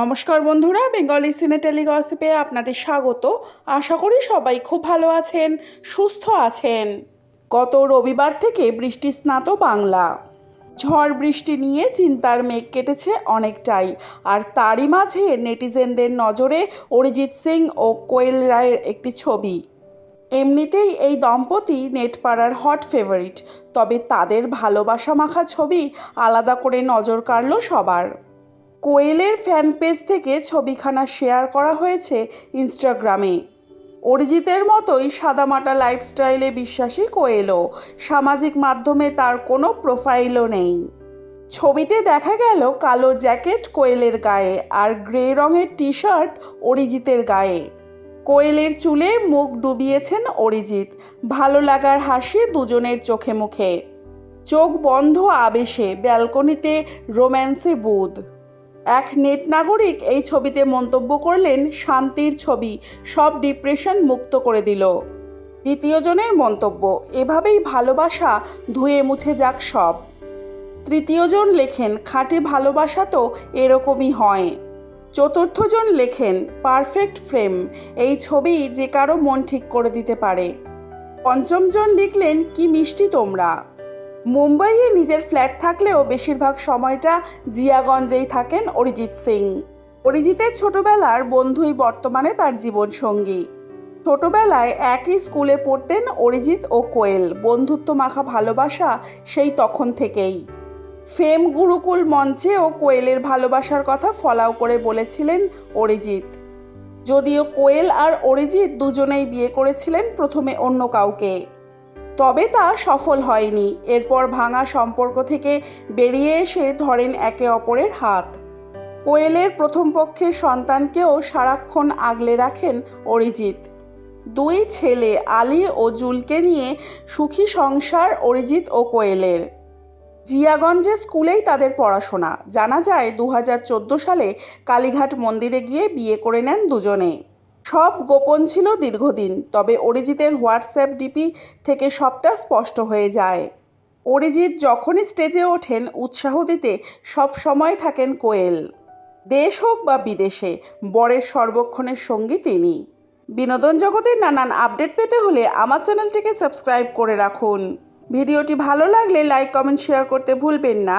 নমস্কার বন্ধুরা, বেঙ্গলি সিনেটেলি গসিপে আপনাদের স্বাগত। আশা করি সবাই খুব ভালো আছেন, সুস্থ আছেন। গত রবিবার থেকে বৃষ্টি স্নাত বাংলা। ঝড় বৃষ্টি নিয়ে চিন্তার মেঘ কেটেছে অনেকটাই, আর তারই মাঝে নেটিজেনদের নজরে অরিজিৎ সিং ও কোয়েল রায়ের একটি ছবি। এমনিতেই এই দম্পতি নেটপাড়ার হট ফেভারিট, তবে তাদের ভালোবাসা মাখা ছবি আলাদা করে নজর কাড়ল সবার। কোয়েলের ফ্যান পেজ থেকে ছবিখানা শেয়ার করা হয়েছে ইনস্টাগ্রামে। অরিজিতের মতোই সাদামাটা লাইফস্টাইলে বিশ্বাসী কোয়েলও। সামাজিক মাধ্যমে তার কোনো প্রোফাইলও নেই। ছবিতে দেখা গেল কালো জ্যাকেট কোয়েলের গায়ে আর গ্রে রঙের টি শার্ট অরিজিতের গায়ে। কোয়েলের চুলে মুখ ডুবিয়েছেন অরিজিৎ। ভালো লাগার হাসি দুজনের চোখে মুখে। চোখ বন্ধ আবেশে, ব্যালকনিতে রোম্যান্সে বুধ এক নেট নাগরিক এই ছবিতে মন্তব্য করলেন শান্তির ছবি, সব ডিপ্রেশন মুক্ত করে দিল। দ্বিতীয়জনের মন্তব্য, এভাবেই ভালোবাসা ধুয়ে মুছে যাক সব। তৃতীয়জন লেখেন, খাটে ভালোবাসা তো এরকমই হয়। চতুর্থজন লেখেন, পারফেক্ট ফ্রেম, এই ছবি যে কারও মন ঠিক করে দিতে পারে। পঞ্চমজন লিখলেন, কি মিষ্টি তোমরা। মুম্বাইয়ে নিজের ফ্ল্যাট থাকলেও বেশিরভাগ সময়টা জিয়াগঞ্জেই থাকেন অরিজিৎ সিং। অরিজিতের ছোটবেলার বন্ধুই বর্তমানে তার জীবনসঙ্গী। ছোটবেলায় একই স্কুলে পড়তেন অরিজিৎ ও কোয়েল, বন্ধুত্ব মাখা ভালোবাসা সেই তখন থেকেই। ফেম গুরুকুল মঞ্চে ও কোয়েলের ভালোবাসার কথা ফলাও করে বলেছিলেন অরিজিৎ। যদিও কোয়েল আর অরিজিৎ দুজনেই বিয়ে করেছিলেন প্রথমে অন্য কাউকে। তবে তা সফল হয়নি। এরপর ভাঙা সম্পর্ক থেকে বেরিয়ে এসে ধরেন একে অপরের হাত। কোয়েলের প্রথম পক্ষের সন্তানকেও সারাক্ষণ আগলে রাখেন অরিজিৎ। দুই ছেলে, আলী ও জুলকে নিয়ে সুখী সংসার অরিজিৎ ও কোয়েলের। জিয়াগঞ্জে স্কুলেই তাদের পড়াশোনা। জানা যায় দু হাজার চোদ্দ সালে কালীঘাট মন্দিরে গিয়ে বিয়ে করে নেন দুজনে সব গোপন ছিল দীর্ঘদিন, তবে অরিজিতের হোয়াটসঅ্যাপ ডিপি থেকে সবটা স্পষ্ট হয়ে যায়। অরিজিৎ যখনই স্টেজে ওঠেন, উৎসাহ দিতে সব সময় থাকেন কোয়েল। দেশ হোক বা বিদেশে, বরের সর্বক্ষণের সঙ্গী তিনি। বিনোদন জগতের নানান আপডেট পেতে হলে আমার চ্যানেলটিকে সাবস্ক্রাইব করে রাখুন। ভিডিওটি ভালো লাগলে লাইক, কমেন্ট, শেয়ার করতে ভুলবেন না।